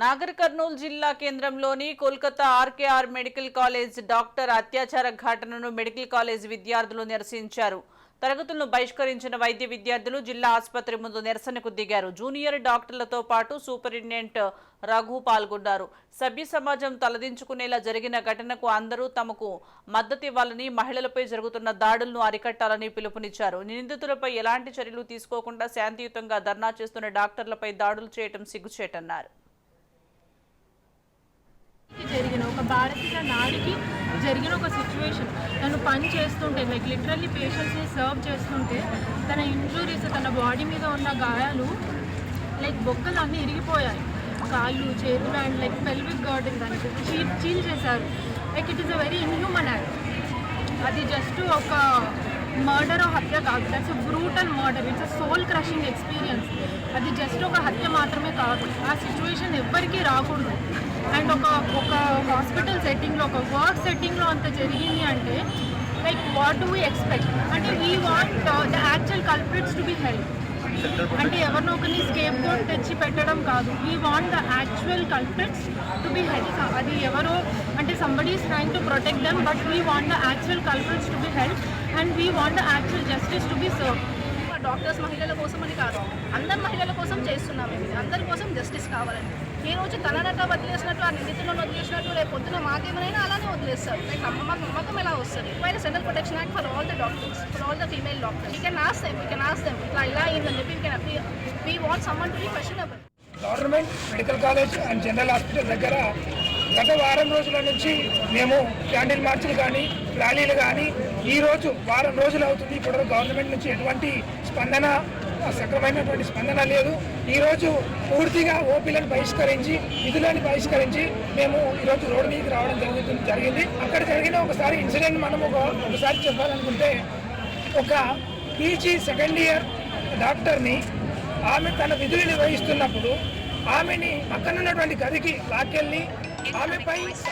నాగర్ కర్నూలు జిల్లా కేంద్రంలోని Kolkata RKR medical college doctor అత్యాచార ఘటనను మెడికల్ కాలేజ్ విద్యార్థులు నిరసించారు. తరగతులను బహిష్కరించిన వైద్య విద్యార్థులు జిల్లా ఆసుపత్రి ముందు నిరసనకు దిగారు. జూనియర్ డాక్టర్లతో పాటు సూపరింటెండెంట్ రఘు పాల్గొన్నారు. సభ్య సమాజం తలదించుకునేలా జరిగిన ఘటనకు అందరూ తమకు మద్దతు ఇవ్వాలని మహిళలపై జరుగుతున్న దాడులను అరికట్టాలని పిలుపునిచ్చారు. నిందితులపై ఎలాంటి చర్యలు తీసుకోకుండా శాంతియుతంగా ధర్నా చేస్తున్న డాక్టర్లపై దాడులు చేయడం సిగ్గుచేటన్నారు. ఒక భారతీయ నాడికి జరిగిన ఒక సిచ్యువేషన్ తను పని చేస్తుంటే లైక్ లిటరల్లీ పేషెంట్స్ని సర్వ్ చేస్తుంటే తన ఇంజురీస్ తన బాడీ మీద ఉన్న గాయాలు లైక్ బొక్కలు అన్నీ ఇరిగిపోయాయి. కాళ్ళు చేతులు అండ్ లైక్ పెల్విక్ గార్డెన్ దానికి చీల్ చీల్ చేశారు. Like it is a very inhuman act అది జస్ట్ ఒక మర్డర్ హత్య కాదు. That's brutal murder it's a soul crushing experience అది జస్ట్ ఒక హత్య మాత్రమే కాదు. ఆ సిచ్యువేషన్ ఎవ్వరికీ రాకూడదు. అండ్ ఒక ఒక హాస్పిటల్ సెట్టింగ్లో ఒక వర్క్ సెట్టింగ్లో అంత జరిగింది అంటే like what do we expect అంటే we want the actual culprits to be help అంటే ఎవరినో ఒకరిని స్కేప్ బోర్డ్ తెచ్చి పెట్టడం కాదు. We want the actual culprits to be help అది ఎవరో అంటే somebody is trying to protect them but we want the actual culprits to be help and we want the actual justice to be serve doctors మహిళల కోసం అని కాదు. అందరి మహిళల కోసం చేస్తున్నాం ఇది అందరి కోసం జస్టిస్ కావాలండి. ఈ రోజు తననట వదిలేసినట్టు ఆ నిందితులను వదిలేసినట్టు రేపు పొద్దున మాకేమైనా అలానే వదిలేస్తారు. లైక్ మాకు నమ్మకం ఎలా వస్తుంది? ఇవైనా central protection act for all the doctors for all the female doctors you can ask them you can ask them ఇట్లా ఇలా అయిందని చెప్పి you can we want summon to be questionable government medical college and general hospital దగ్గర గత వారం రోజుల నుంచి మేము క్యాండిల్ మార్చులు కానీ ర్యాలీలు కానీ ఈరోజు వారం రోజులు అవుతుంది. ఇప్పుడు గవర్నమెంట్ నుంచి ఎటువంటి స్పందన సక్రమైనటువంటి స్పందన లేదు. ఈరోజు పూర్తిగా ఓపీలను బహిష్కరించి విధులను బహిష్కరించి మేము ఈరోజు రోడ్డు మీదకి రావడం జరుగుతుంది జరిగింది. అక్కడ జరిగిన ఒకసారి ఇన్సిడెంట్ మనం ఒక ఒకసారి చెప్పాలనుకుంటే ఒక పీజీ సెకండ్ ఇయర్ డాక్టర్ని ఆమె తన విధులు నిర్వహిస్తున్నప్పుడు ఆమెని పక్కనున్నటువంటి గదికి లాక్కెళ్ళి i'm in voice.